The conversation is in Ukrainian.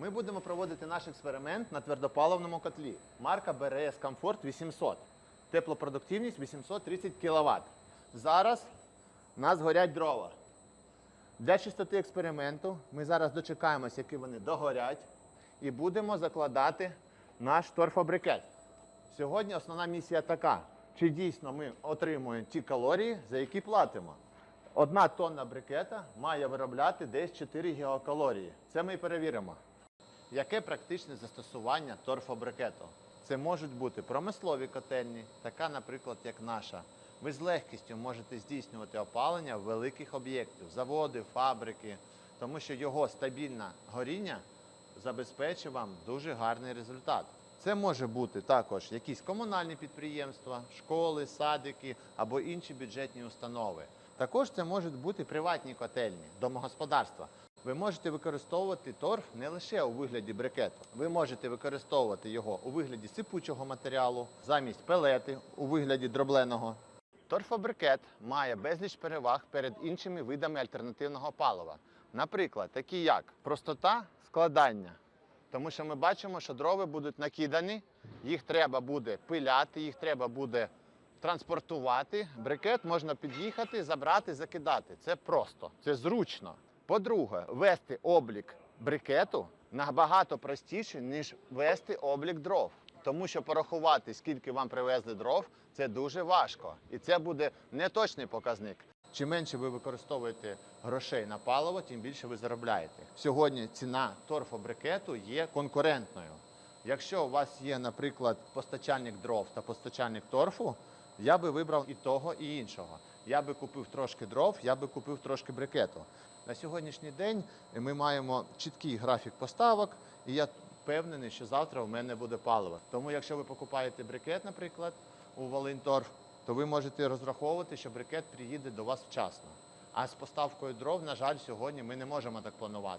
Ми будемо проводити наш експеримент на твердопаливному котлі. Марка BRS Comfort 800. Теплопродуктивність 830 кВт. Зараз у нас горять дрова. Для чистоти експерименту ми зараз дочекаємося, які вони догорять, і будемо закладати наш торфобрикет. Сьогодні основна місія така: чи дійсно ми отримуємо ті калорії, за які платимо. Одна тонна брикета має виробляти десь 4 гігакалорії. Це ми і перевіримо. Яке практичне застосування торфобрикету? Це можуть бути промислові котельні, така, наприклад, як наша. Ви з легкістю можете здійснювати опалення великих об'єктів, заводи, фабрики, тому що його стабільне горіння забезпечить вам дуже гарний результат. Це може бути також якісь комунальні підприємства, школи, садики або інші бюджетні установи. Також це можуть бути приватні котельні, домогосподарства. Ви можете використовувати торф не лише у вигляді брикету. Ви можете використовувати його у вигляді сипучого матеріалу, замість пелети у вигляді дробленого. Торфобрикет має безліч переваг перед іншими видами альтернативного палива. Наприклад, такі як простота складання. Тому що ми бачимо, що дрова будуть накидані, їх треба буде пиляти, їх треба буде транспортувати. Брикет можна під'їхати, забрати, закидати. Це просто, це зручно. По-друге, вести облік брикету набагато простіше, ніж вести облік дров. Тому що порахувати, скільки вам привезли дров, це дуже важко. І це буде неточний показник. Чим менше ви використовуєте грошей на паливо, тим більше ви заробляєте. Сьогодні ціна торфобрикету є конкурентною. Якщо у вас є, наприклад, постачальник дров та постачальник торфу, я би вибрав і того, і іншого. Я би купив трошки дров, я би купив трошки брикету. На сьогоднішній день ми маємо чіткий графік поставок, і я впевнений, що завтра у мене буде паливо. Тому, якщо ви покупаєте брикет, наприклад, у Волинторф, то ви можете розраховувати, що брикет приїде до вас вчасно. А з поставкою дров, на жаль, сьогодні ми не можемо так планувати.